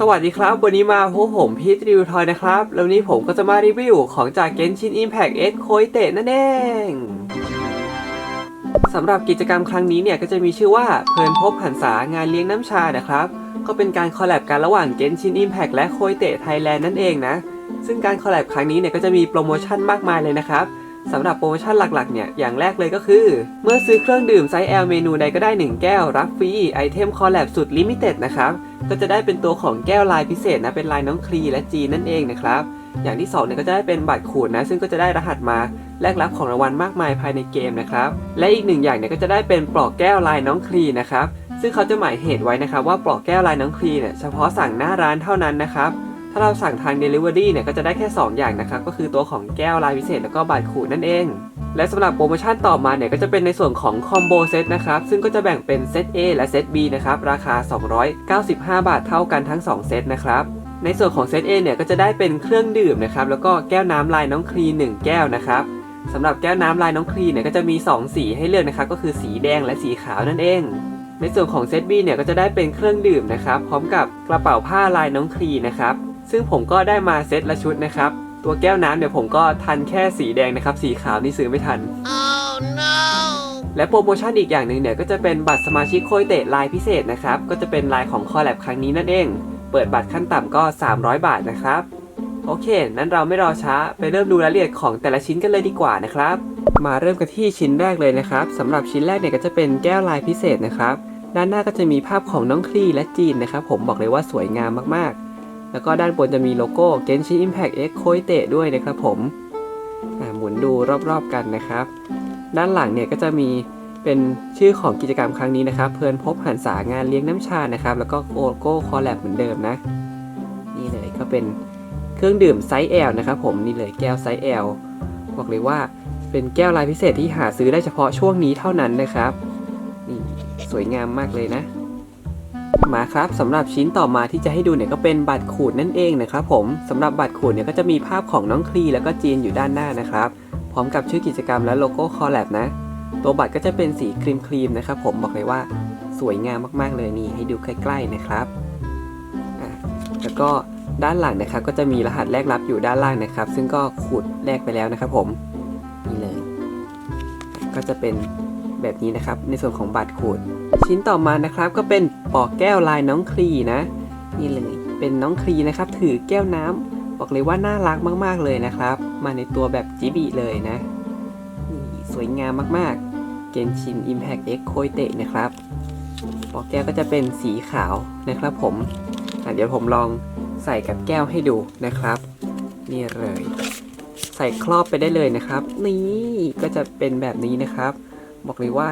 สวัสดีครับ วันนี้มาพบผมพีทรีวิวทอยนะครับ แล้ววันนี้ผมก็จะมารีวิวของจาก Genshin Impact X โคยเตะนั่นเองสำหรับกิจกรรมครั้งนี้เนี่ยก็จะมีชื่อว่าเพลินพบหันษางานเลี้ยงน้ำชานะครับ ก็เป็นการคอลแลบกันระหว่าง Genshin Impact และโคยเตะไทยแลนด์นั่นเองนะ ซึ่งการคอลแลบครั้งนี้เนี่ยก็จะมีโปรโมชั่นมากมายเลยนะครับสำหรับโปรโมชั่นหลักๆ เนี่ย อย่างแรกเลยก็คือ เมื่อซื้อเครื่องดื่มไซส์ L เมนูใดก็ได้ 1 แก้ว รับฟรีไอเทมคอลแลบสุดลิมิเต็ดนะครับ ก็จะได้เป็นตัวของแก้วลายพิเศษนะเป็นลายน้องคลีและจีนนั่นเองนะครับอย่างที่2เนี่ยก็จะได้เป็นบัตรขูดนะ ซึ่งก็จะได้รหัสมาแลกรับของรางวัลมากมายภายในเกมนะครับและอีกหนึ่งอย่างเนี่ยก็จะได้เป็นปลอกแก้วลายน้องคลีนะครับซึ่งเขาจะหมายเหตุไว้นะครับว่าปลอกแก้วลายน้องคลีเนี่ยเฉพาะสั่งหน้าร้านเท่านั้นนะครับถ้าเราสั่งทาง Delivery เนี่ยก็จะได้แค่ 2 อย่างนะครับก็คือตัวของแก้วลายพิเศษแล้วก็บัตรขูดนั่นเอง และสำหรับโปรโมชั่นต่อมาเนี่ยก็จะเป็นในส่วนของคอมโบเซตนะครับซึ่งก็จะแบ่งเป็นเซต A และเซต B นะครับราคา 295 บาทเท่ากันทั้ง 2 เซตนะครับในส่วนของเซต A เนี่ยก็จะได้เป็นเครื่องดื่มนะครับแล้วก็แก้วน้ำลายน้องคลี1แก้วนะครับสำหรับแก้วน้ำลายน้องคลีเนี่ยก็จะมี 2 สีให้เลือกนะครับก็คือสีแดงและสีขาวนั่นเอง ในส่วนของเซต B เนี่ยก็จะได้เป็นเครื่องดื่มนะครับพร้อมกับกระเป๋าผ้าลายน้องคลีนะครับซึ่งผมก็ได้มาเซตละชุดนะครับ ตัวแก้วน้ำเนี่ยผมก็ทันแค่สีแดงนะครับ สีขาวนี่ซื้อไม่ทัน Oh no! และโปรโมชั่นอีกอย่างหนึ่งเนี่ยก็จะเป็นบัตรสมาชิกโคยเตะลายพิเศษนะครับ ก็จะเป็นลายของคอลแลบครั้งนี้นั่นเอง เปิดบัตรขั้นต่ำก็ 300 บาทนะครับ โอเค นั้นเราไม่รอช้าไปเริ่มดูรายละเอียดของแต่ละชิ้นกันเลยดีกว่านะครับ มาเริ่มกันที่ชิ้นแรกเลยนะครับสำหรับชิ้นแรกเนี่ยก็จะเป็นแก้วลายพิเศษนะครับ ด้านหน้าก็จะมีภาพของน้องคลีและจีนนะครับ ผมบอกเลยว่าสวยงามมากๆ แล้วก็ด้านบนจะมีโลโก้ Genshin Impact X โคยเตะด้วยนะครับผมหมุนดูรอบๆกันนะครับ ด้านหลังเนี่ยก็จะมีเป็นชื่อของกิจกรรมครั้งนี้นะครับ เพลินพบหันษางานเลี้ยงน้ำชานะครับ แล้วก็โลโก้คอลแลบเหมือนเดิมนะ นี่เลยก็เป็นเครื่องดื่มไซส์ L นะครับผมนี่เลยแก้วไซส์ L บอกเลยว่าเป็นแก้วลายพิเศษที่หาซื้อได้เฉพาะช่วงนี้เท่านั้นนะครับนี่สวยงามมากเลยนะ มาครับสำหรับชิ้นต่อมาที่จะให้ดูเนี่ยก็เป็นบัตรขูดนั่นเองนะครับผมสำหรับบัตรขูดเนี่ยก็จะมีภาพของน้องคลีแล้วก็จีนอยู่ด้านหน้านะครับ พร้อมกับชื่อกิจกรรมและโลโก้คอลแลบนะ ตัวบัตรก็จะเป็นสีครีมครีมนะครับผมบอกเลยว่าสวยงามมากๆเลยนี่ให้ดูใกล้ ๆนะครับแล้วก็ด้านหลังนะครับก็จะมีรหัสแลกรับอยู่ด้านล่างนะครับ ซึ่งก็ขูดแลกไปแล้วนะครับผมนี่เลย ก็จะเป็นแบบนี้นะครับ ในส่วนของบัตรขูด ชิ้นต่อมานะครับก็เป็นปอกแก้วลายน้องคลีนะ นี่เลยเป็นน้องคลีนะครับถือแก้วน้ำบอกเลยว่าน่ารักมากๆเลยนะครับ มาในตัวแบบจิบิเลยนะนี่สวยงามมากๆ Genshin Impact X โคยเตะนะครับ ปอกแก้วก็จะเป็นสีขาวนะครับผมเดี๋ยวผมลองใส่กับแก้วให้ดูนะครับ นี่เลย ใส่ครอบไปได้เลยนะครับ นี่ก็จะเป็นแบบนี้นะครับ บอกเลยว่า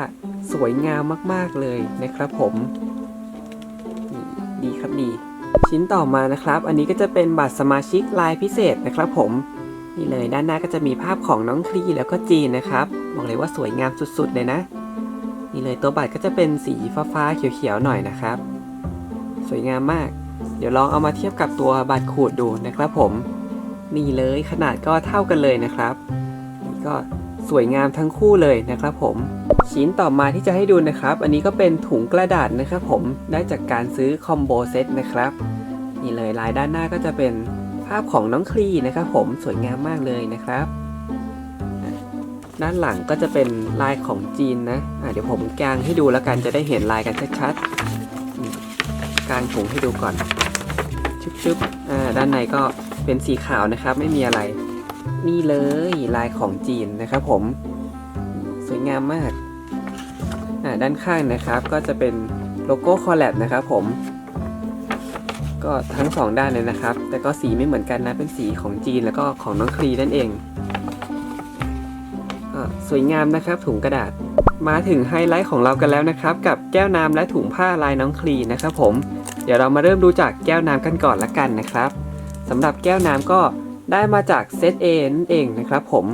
สวยงามมากๆเลยนะครับผมดีครับดี ชิ้นต่อมานะครับ อันนี้ก็จะเป็นบัตรสมาชิกลายพิเศษนะครับผมนี่เลยด้านหน้าก็จะมีภาพของน้องคลีแล้วก็จีนนะครับบอกเลยว่าสวยงามสุดๆเลยนะ นี่เลยตัวบัตรก็จะเป็นสีฟ้าๆเขียวๆหน่อยนะครับ สวยงามมาก เดี๋ยวลองเอามาเทียบกับตัวบัตรขูดดูนะครับผมนี่เลยขนาดก็เท่ากันเลยนะครับนี่ก็ สวยงามทั้งคู่เลยนะครับผม ชิ้นต่อมาที่จะให้ดูนะครับ อันนี้ก็เป็นถุงกระดาษนะครับผมได้จากการซื้อคอมโบเซตนะครับนี่เลยลายด้านหน้าก็จะเป็นภาพของน้องคลีนะครับผมสวยงามมากเลยนะครับด้านหลังก็จะเป็นลายของจีนนะะเดี๋ยวผมกางให้ดูแล้วกันจะได้เห็นลายกันชัดๆกางถุงให้ดูก่อนชึบๆด้านในก็เป็นสีขาวนะครับ ไม่มีอะไร นี่เลยลายของจีนนะครับผมสวยงามมากด้านข้างนะครับก็จะเป็นโลโก้คอลแลบนะครับผม ก็ทั้งสองด้านเลยนะครับ แต่ก็สีไม่เหมือนกันนะเป็นสีของจีนแล้วก็ของน้องคลีนั่นเองสวยงามนะครับถุงกระดาษมาถึงไฮไลท์ของเรากันแล้วนะครับ กับแก้วน้ำและถุงผ้าลายน้องคลีนะครับผมเดี๋ยวเรามาเริ่มดูจากแก้วน้ำกันก่อนละกันนะครับสำหรับแก้วน้ำก็ ได้มาจากเซตเอนั่นเองนะครับผม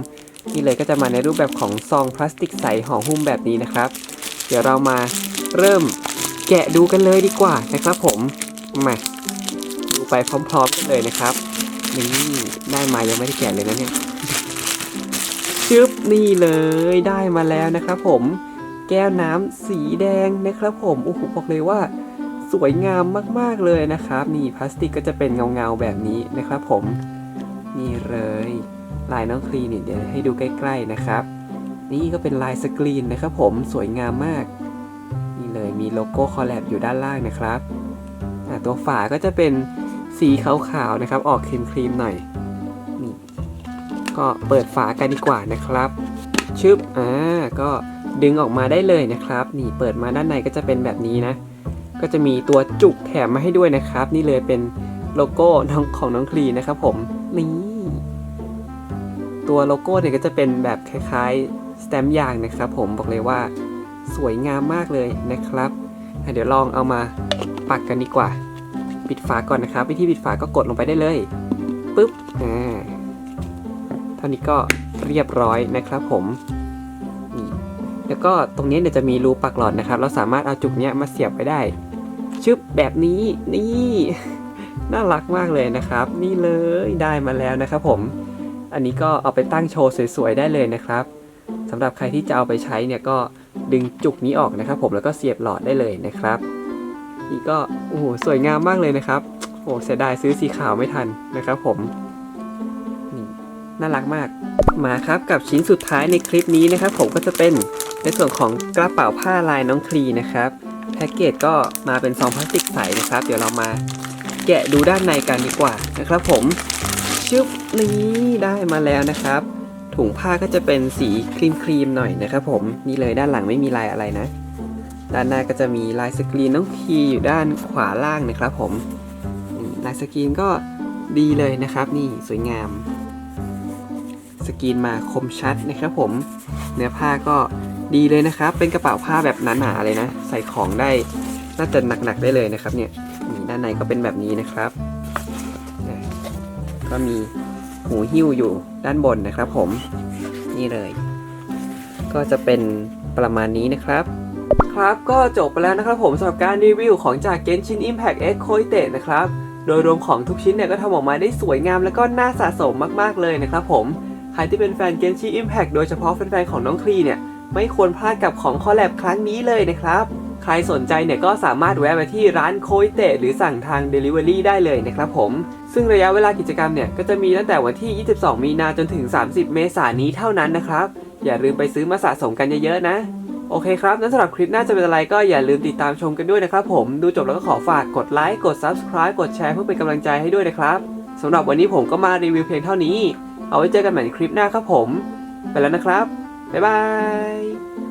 นี่เลยก็จะมาในรูปแบบของซองพลาสติกใสห่อหุ้มแบบนี้นะครับ เดี๋ยวเรามาเริ่มแกะดูกันเลยดีกว่านะครับผมมาดูไปพร้อมๆกันเลยนะครับนี่ได้มายังไม่ได้แกะเลยนะเนี่ยชึบนี่เลยได้มาแล้วนะครับผมแก้วน้ำสีแดงนะครับผมโอ้โหบอกเลยว่าสสวยงามมากๆเลยนะครับ นี่พลาสติกก็จะเป็นเงาๆแบบนี้นะครับผม นี่เลยลายน้องคลีนี่เดี๋ยวให้ดูใกล้ ๆนะครับ นี่ก็เป็นลายสกรีนนะครับผมสวยงามมาก นี่เลยมีโลโก้คอลแลบอยู่ด้านล่างนะครับตัวฝาก็จะเป็นสีขาวๆนะครับ ออกครีมๆหน่อยนี่ก็เปิดฝากันดีกว่านะครับ ชึบอ่าก็ดึงออกมาได้เลยนะครับ นี่เปิดมาด้านในก็จะเป็นแบบนี้นะ ก็จะมีตัวจุกแถมมาให้ด้วยนะครับ นี่เลยเป็นโลโก้ของน้องคลีนะครับผม นี่ ตัวโลโก้เนี่ยก็จะเป็นแบบคล้ายๆสแตมป์ยางนะครับ ผมบอกเลยว่าสวยงามมากเลยนะครับเดี๋ยวลองเอามาปักกันดีกว่า ปิดฝาก่อนนะครับ วิธีปิดฝาก็กดลงไปได้เลยปุ๊บอ่าเท่านี้ก็เรียบร้อยนะครับผมแล้วก็ตรงนี้เนี่ยวจะมีรูปักหลอดนะครับ เราสามารถเอาจุกเนี้ยมาเสียบไปได้ ชึบแบบนี้นี่ น่ารักมากเลยนะครับ นี่เลยได้มาแล้วนะครับผม อันนี้ก็เอาไปตั้งโชว์สวยๆได้เลยนะครับสำหรับใครที่จะเอาไปใช้เนี่ยก็ดึงจุกนี้ออกนะครับ ผมแล้วก็เสียบหลอดได้เลยนะครับ นี่ก็โอ้โหสวยงามมากเลยนะครับโอ้เสียดายซื้อสีขาวไม่ทันนะครับ ผมนี่น่ารักมากมาครับกับชิ้นสุดท้ายในคลิปนี้นะครับ ผมก็จะเป็นในส่วนของกระเป๋าผ้าลายน้องคลีนะครับแพ็กเกจก็มาเป็นซองพลาสติกใสนะครับ เดี๋ยวเรามา กะดูด้านในกันดีกว่านะครับผมชึบนี่ได้มาแล้วนะครับ ถุงผ้าก็จะเป็นสีครีมครีมๆหน่อยนะครับผมนี่เลยด้านหลังไม่มีลายอะไรนะ ด้านหน้าก็จะมีลายสกรีนน้องคีอยู่ด้านขวาล่างนะครับผมลายสกรีนก็ดีเลยนะครับ นี่สวยงาม สกรีนมาคมชัดนะครับผม เนื้อผ้าก็ดีเลยนะครับ เป็นกระเป๋าผ้าแบบหนาๆเลยนะ ใส่ของได้น่าจะหนักๆได้เลยนะครับเนี่ย ด้านในก็เป็นแบบนี้นะครับ ก็มีหูหิ้วอยู่ด้านบนนะครับ ผม นี่เลย ก็จะเป็นประมาณนี้นะครับ ครับก็จบไปแล้วนะครับผมสำหรับการรีวิวของจาก Genshin Impact X k o i t e นะครับ โดยรวมของทุกชิ้นเนี่ยก็ทำออกมาได้สวยงามและก็น่าสะสมมากๆเลยนะครับผม ใครที่เป็นแฟน Genshin Impact โดยเฉพาะแฟนๆของน้องคลีเนี่ยไม่ควรพลาดกับของคอลแลบครั้งนี้เลยนะครับ ใครสนใจเนี่ยก็สามารถแวะไปที่ร้านโคยเตะหรือสั่งทาง Delivery ได้เลยนะครับผม ซึ่งระยะเวลากิจกรรมเนี่ยก็จะมีตั้งแต่วันที่ 22 มีนาจนถึง 30 เมษายนนี้เท่านั้นนะครับ อย่าลืมไปซื้อมาสะสมกันเยอะๆนะ โอเคครับ นั้นสำหรับคลิปหน้าจะเป็นอะไรก็อย่าลืมติดตามชมกันด้วยนะครับผม ดูจบแล้วก็ขอฝากกดไลค์ กด Subscribe กดแชร์เพื่อเป็นกำลังใจให้ด้วยนะครับสำหรับวันนี้ผมก็มารีวิวเพียงเท่านี้ เอาไว้เจอกันใหม่ในคลิปหน้าครับผม ไปแล้วนะครับ บ๊ายบาย